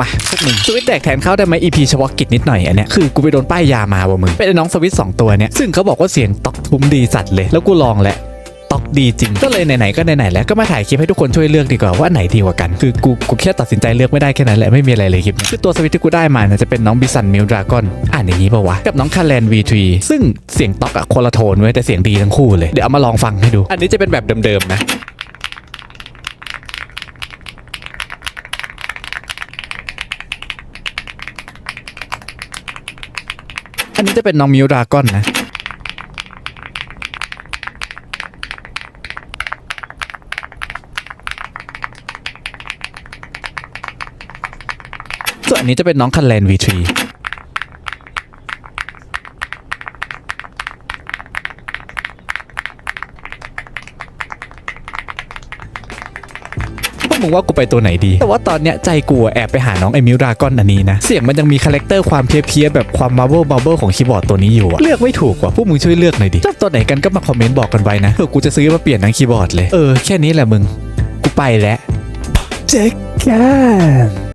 มาพวกมึงสวิตแดกแทนเข้าได้ไหม EP เฉพาะกิจนิดหน่อยอันเนี้ยคือกูไปโดนป้ายยามาว่ะมึงเป็นน้องสวิตสองตัวเนี้ยซึ่งเขาบอกว่าเสียงตอกทุ้มดีสัตว์เลยแล้วกูลองแหละตอกดีจริง ก็เลยไหนๆก็ไหนๆแล้วก็มาถ่ายคลิปให้ทุกคนช่วยเลือกดีกว่าว่าไหนดีกว่ากัน คือกูกูแค่ตัดสินใจเลือกไม่ได้แค่นั้นแหละไม่มีอะไรเลยคลิปนี้คือตัวสวิตที่กูได้มาเนี่ยจะเป็นน้องบิซันมิลดราก้อนอ่านอย่างนี้ป่าวะ กับน้องคาแลน V3 ซึ่งเสียงตอกอะคนละโทนเว้ยแต่เสียงดีทั้งคู่เลยเดี๋ยวเอามาลองฟังให้ดู อันนี้จะเป็นแบบเดิมๆนะ อันนี้จะเป็นน้องมิวดราก้อนนะ ส่วนอันนี้จะเป็นน้องคันแลน V3 มึงว่ากูไปตัวไหนดี แต่ว่าตอนเนี้ยใจกูอะแอบไปหาน้องไอมิวดราก้อนอันนี้นะ เสียงมันยังมีคาแรคเตอร์ความเพี้ยๆแบบความมาร์เบิลบับเบิลของคีย์บอร์ดตัวนี้อยู่อะเลือกไม่ถูกว่ะพวกมึงช่วยเลือกหน่อยดิชอบตัวไหนกันก็มาคอมเมนต์บอกกันไว้นะเผื่อกูจะซื้อมาเปลี่ยนทั้งคีย์บอร์ดเลยเออแค่นี้แหละมึงกูไปแล้วเจ๊กัน